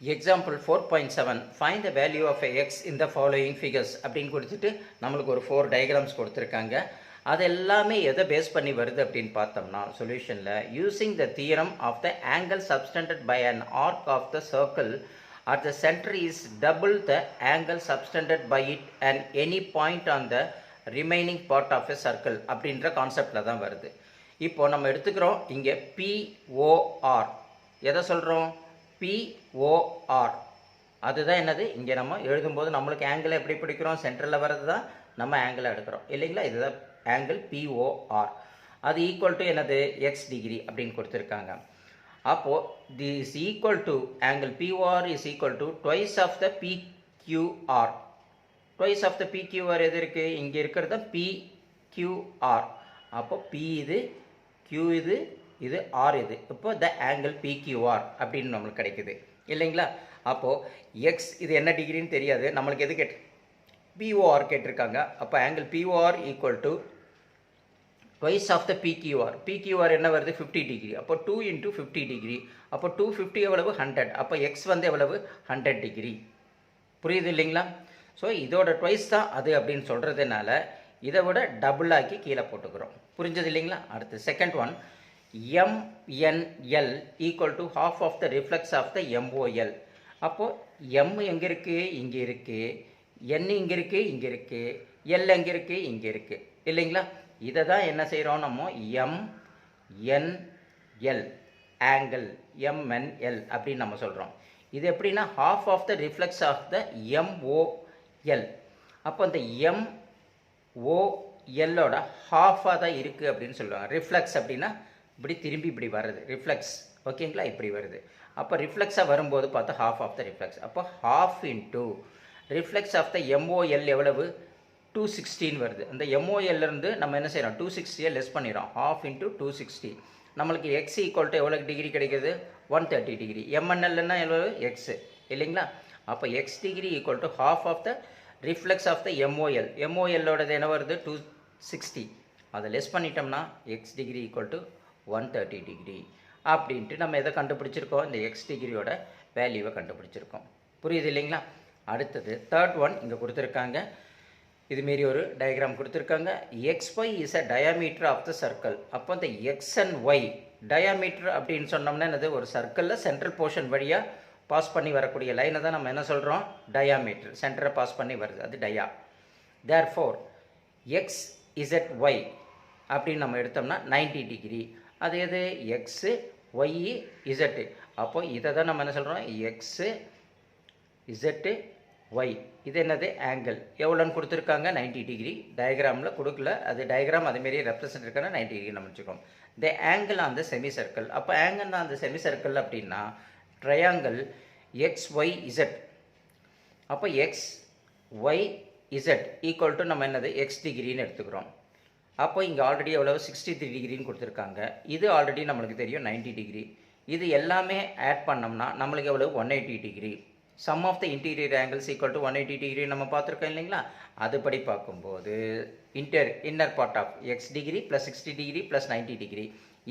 Example four point seven find the value of X இந்த following figures அப்படின்னு கொடுத்துட்டு நம்மளுக்கு ஒரு ஃபோர் டயக்ராம்ஸ் கொடுத்துருக்காங்க. அது எல்லாமே எதை பேஸ் பண்ணி வருது அப்படின்னு பார்த்தோம்னா சொல்யூஷனில் using the theorem of the angle subtended by an arc of the circle at the center is double the angle subtended by it and any point on the remaining part of a circle அப்படின்ற கான்செப்டில் தான் வருது. இப்போ நம்ம எடுத்துக்கிறோம் இங்கே பிஓஆர் எதை சொல்கிறோம் பிஓஆர் அதுதான் என்னது? இங்கே நம்ம எழுதும்போது நம்மளுக்கு ஆங்கிள் எப்படி பிடிக்கிறோம்? சென்டரில் வர்றது தான் நம்ம ஆங்கிளை எடுக்கிறோம். இல்லைங்களா? இதுதான் ஆங்கிள் பிஓஆர் அது ஈக்குவல் டு என்னது? எக்ஸ் டிகிரி அப்படின்னு கொடுத்துருக்காங்க. அப்போது the is equal to angle POR is equal to twice of the PQR twice of the PQR எது இருக்குது இங்கே இருக்கிறது தான் பிக்யூஆர் அப்போ பி இது கியூ இது இது ஆர் இது. இப்போ த ஆங்கிள் பிக்யூஆர் அப்படின்னு நம்மளுக்கு கிடைக்குது. இல்லைங்களா? அப்போது எக்ஸ் இது என்ன டிகிரின்னு தெரியாது. நம்மளுக்கு எது கேட்டு? பிஓஆர் கேட்டிருக்காங்க. அப்போ angle POR equal to twice of the PQR PQR என்ன வருது? ஃபிஃப்டி டிகிரி அப்போ டூ இன்ட்டு ஃபிஃப்டி டிகிரி அப்போ டூ ஃபிஃப்டி எவ்வளவு? ஹண்ட்ரட் அப்போ எக்ஸ் வந்து எவ்வளவு? ஹண்ட்ரட் டிகிரி புரியுது இல்லைங்களா? ஸோ இதோட ட்வைஸ் தான் அது அப்படின்னு சொல்கிறதுனால இதை விட டபுள் ஆக்கி கீழே போட்டுக்கிறோம். புரிஞ்சது இல்லைங்களா? அடுத்து second one MNL equal to half of the reflex of the MOL அப்போது எம் எங்கே இருக்குது இங்கே இருக்குது என் இங்கே இருக்குது இங்கே இருக்குது எல் எங்கே இருக்குது இங்கே இருக்குது இல்லைங்களா? இதை தான் என்ன செய்கிறோம் நம்ம? M N L angle MNL அப்படின்னு நம்ம சொல்கிறோம் இது எப்படின்னா half of the reflex of the MOL அப்போ அந்த எம் ஓ எல்லோட ஹாஃபாக தான் இருக்குது அப்படின்னு சொல்லுவாங்க. ரிஃப்ளெக்ஸ் அப்படின்னா இப்படி திரும்பி இப்படி வருது ரிஃப்ளெக்ஸ் ஓகேங்களா இப்படி வருது. அப்போ ரிஃப்ளெக்ஸாக வரும்போது பார்த்தா ஹாஃப் ஆஃப் த ரிஃப்ளெக்ஸ் அப்போ half to reflex of the MOL எவ்வளவு? டூ சிக்ஸ்டின்னு வருது. அந்த எம்ஓஎல்லேருந்து நம்ம என்ன செய்கிறோம் டூ சிக்ஸ்டியை லெஸ் பண்ணிடுறோம். ஹாஃப் இன்ட்டு டூ சிக்ஸ்டி நம்மளுக்கு எக்ஸ் ஈக்குவல் டு எவ்வளோ டிகிரி கிடைக்குது? ஒன் தேர்ட்டி டிகிரி எம்என்எல்னா எவ்வளோ எக்ஸு இல்லைங்களா? அப்போ X degree equal to half of the reflex of the MOL எம்ஓஎல்லோடது என்ன வருது? டூ சிக்ஸ்டி அதை லெஸ் பண்ணிட்டோம்னா X degree equal to one thirty degree அப்படின்ட்டு நம்ம எதை கண்டுபிடிச்சிருக்கோம்? இந்த எக்ஸ் டிகிரியோட வேல்யூவை கண்டுபிடிச்சிருக்கோம். புரியுது இல்லைங்களா? அடுத்தது தேர்ட் ஒன் இங்கே கொடுத்துருக்காங்க. இதுமாரி ஒரு டயக்ராம் கொடுத்துருக்காங்க. X Y is a diameter of the circle அப்போ இந்த எக்ஸ் அண்ட் ஒய் டயாமீட்டர் அப்படின்னு சொன்னோம்னா என்னது? ஒரு சர்க்கிளில் சென்ட்ரல் போர்ஷன் வழியாக பாஸ் பண்ணி வரக்கூடிய லைனை தான் நம்ம என்ன சொல்கிறோம் டயாமீட்டர் சென்டரை பாஸ் பண்ணி வருது. அது டயா therefore X Z Y அப்படின்னு நம்ம எடுத்தோம்னா 90 டிகிரி அது எது? எக்ஸு ஒய்இ இசட்டு அப்போ இதை தான் நம்ம என்ன சொல்கிறோம் எக்ஸு இசட்டு ஒய் இது என்னது? ஆங்கிள் எவ்வளோன்னு கொடுத்துருக்காங்க? 90 டிகிரி டயக்ராமில் கொடுக்கல. அது டயக்ராம் அதுமாரி ரெப்ரசன்ட் இருக்கனா நைன்டி டிகிரி நம்ம வச்சுக்கோம் the angle on the semi circle அப்போ angle on the semi circle அப்படின்னா ட்ரையாங்கிள் எக்ஸ் ஒய் இசட் அப்போ X Y Z equal to நம்ம என்னது? எக்ஸ் டிகிரின்னு எடுத்துக்கிறோம். அப்போ இங்கே ஆல்ரெடி எவ்வளோ சிக்ஸ்டி த்ரீ டிகிரின்னு கொடுத்துருக்காங்க. இது ஆல்ரெடி நம்மளுக்கு தெரியும் 90 டிகிரி இது எல்லாமே ஆட் பண்ணோம்னா நம்மளுக்கு எவ்வளோ one eighty degree sum of the interior angles equal to one eighty degree நம்ம பார்த்துருக்கோம் இல்லைங்களா? அதுபடி பார்க்கும்போது inter inner part of X degree plus sixty degree plus ninety degree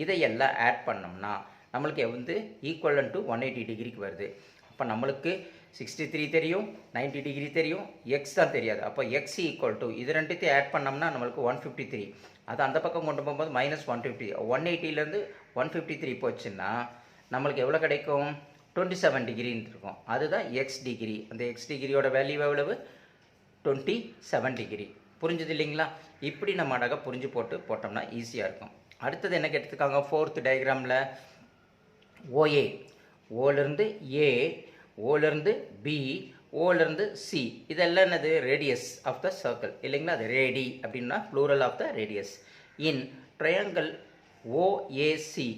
இதையெல்லாம் ஆட் பண்ணோம்னா நம்மளுக்கு வந்து ஈக்குவலன் டு ஒன் எயிட்டி டிகிரிக்கு வருது. அப்போ நம்மளுக்கு சிக்ஸ்டி த்ரீ தெரியும் 90 டிகிரி தெரியும் எக்ஸ் தான் தெரியாது. அப்போ எக்ஸ் ஈக்குவல் டு இது ரெண்டுத்தையும் ஆட் பண்ணோம்னா நம்மளுக்கு ஒன் ஃபிஃப்டி த்ரீ அது அந்த பக்கம் கொண்டு போகும்போது மைனஸ் ஒன் ஃபிஃப்டி ஒன் எயிட்டிலேருந்து ஒன் ஃபிஃப்டி த்ரீ போச்சுன்னா நம்மளுக்கு எவ்வளோ கிடைக்கும்? டுவெண்ட்டி செவன் டிகிரின்னு இருக்கும். அதுதான் எக்ஸ் டிகிரி அந்த எக்ஸ் டிகிரியோட வேல்யூ எவ்வளவு? டுவெண்ட்டி செவன் டிகிரி புரிஞ்சுது இல்லைங்களா? இப்படி நம்ம அழகாக புரிஞ்சு போட்டு போட்டோம்னா ஈஸியாக இருக்கும். அடுத்தது என்ன கேட்டிருக்காங்க? ஃபோர்த் டயக்ராமில் ஓஏ ஓலேருந்து ஏ ஓலேருந்து பி ஓலேருந்து சி இதெல்லாம் என்னது? ரேடியஸ் ஆஃப் த சர்க்கிள் இல்லைங்களா? அது ரேடி அப்படின்னா plural of the radius in triangle OAC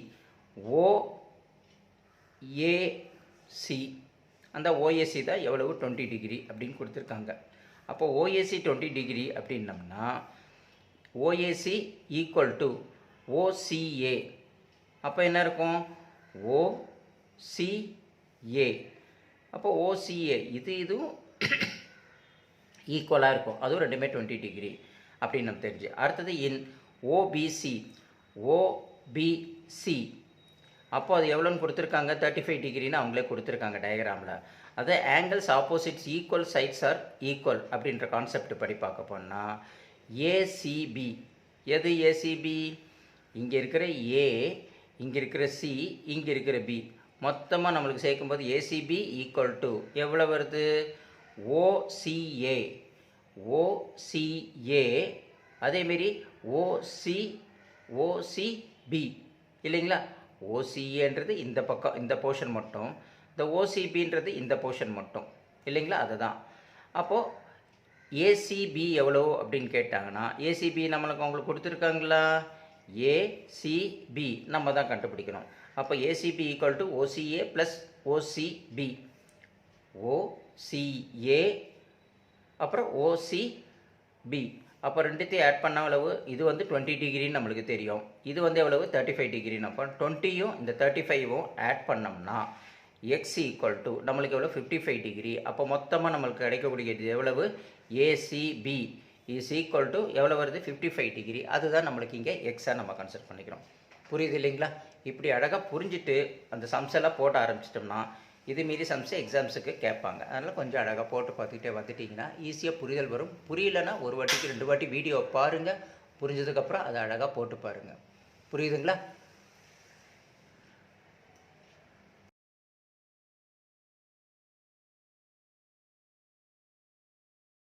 OAC அந்த ஓஏசி தான் எவ்வளவு? டுவெண்ட்டி டிகிரி அப்படின்னு கொடுத்துருக்காங்க. அப்போ ஓஏசி டுவெண்ட்டி டிகிரி அப்படின்னம்னா ஓஏசி ஈக்குவல் டு ஓசிஏ அப்போ என்ன இருக்கும்? ஓசிஏ அப்போ ஓசிஏ இது இதுவும் ஈக்குவலாக இருக்கும். அதுவும் ரெண்டுமே டுவெண்ட்டி டிகிரி அப்படின்னு நம்ம தெரிஞ்சு. அடுத்தது இன் ஓபிசி ஓபிசி அப்போ அது எவ்வளோன்னு கொடுத்துருக்காங்க? தேர்ட்டி ஃபைவ் டிகிரின்னு அவங்களே கொடுத்துருக்காங்க டயக்ராமில் அது angles opposites equal sides are equal அப்படின்ற கான்செப்ட் படி பார்க்க போனால் ஏசிபி எது ஏசிபி இங்கே இருக்கிற ஏ இங்கே இருக்கிற சி இங்கே இருக்கிற பி மொத்தமாக நம்மளுக்கு சேர்க்கும்போது ஏசிபி ஈக்குவல் டு எவ்வளோ வருது? ஓசிஏ ஓசிஏ அதேமாரி ஓசி ஓசிபி இல்லைங்களா? ஓசிஏன்றது இந்த பக்கம் இந்த போர்ஷன் மட்டும். இந்த ஓசிபின்றது இந்த போர்ஷன் மட்டும். இல்லைங்களா? அதுதான். அப்போது ஏசிபி எவ்வளோ அப்படின்னு கேட்டாங்கன்னா ஏசிபி நம்மளுக்கு அவங்களுக்கு கொடுத்துருக்காங்களா? ஏசிபி நம்ம தான் கண்டுபிடிக்கணும். அப்போ ACB equal to OCA plus OCB OCA அப்புறம் ஓசிபி அப்போ ரெண்டுத்தையும் ஆட் பண்ண அளவு இது வந்து டுவெண்ட்டி டிகிரின்னு நம்மளுக்கு தெரியும். இது வந்து எவ்வளவு? தேர்ட்டி ஃபைவ் டிகிரின்னு அப்போ டுவெண்ட்டியும் இந்த தேர்ட்டி ஃபைவும் ஆட் பண்ணோம்னா எக்ஸ் ஈக்குவல் டு நம்மளுக்கு எவ்வளோ ஃபிஃப்டி ஃபைவ் டிகிரி அப்போ மொத்தமாக நம்மளுக்கு கிடைக்கக்கூடியது எவ்வளவு? ஏசிபி இஸ் ஈக்குவல் டு எவ்வளோ வருது? ஃபிஃப்டி ஃபைவ் டிகிரி அதுதான் நம்மளுக்கு இங்கே எக்ஸாக நம்ம கன்சிடர் பண்ணிக்கிறோம். புரியுது இல்லைங்களா? இப்படி அழகாக புரிஞ்சுட்டு அந்த சம்ஸெல்லாம் போட ஆரம்பிச்சிட்டோம்னா இது மீறி சம்ஸ் எக்ஸாம்ஸுக்கு கேட்பாங்க. அதனால் கொஞ்சம் அழகாக போட்டு பார்த்துக்கிட்டே வந்துட்டிங்கன்னா ஈஸியாக புரிதல் வரும். புரியலன்னா ஒரு வாட்டிக்கு ரெண்டு வாட்டி வீடியோ பாருங்கள் புரிஞ்சதுக்கப்புறம் அதை அழகாக போட்டு பாருங்கள் புரியுதுங்களா?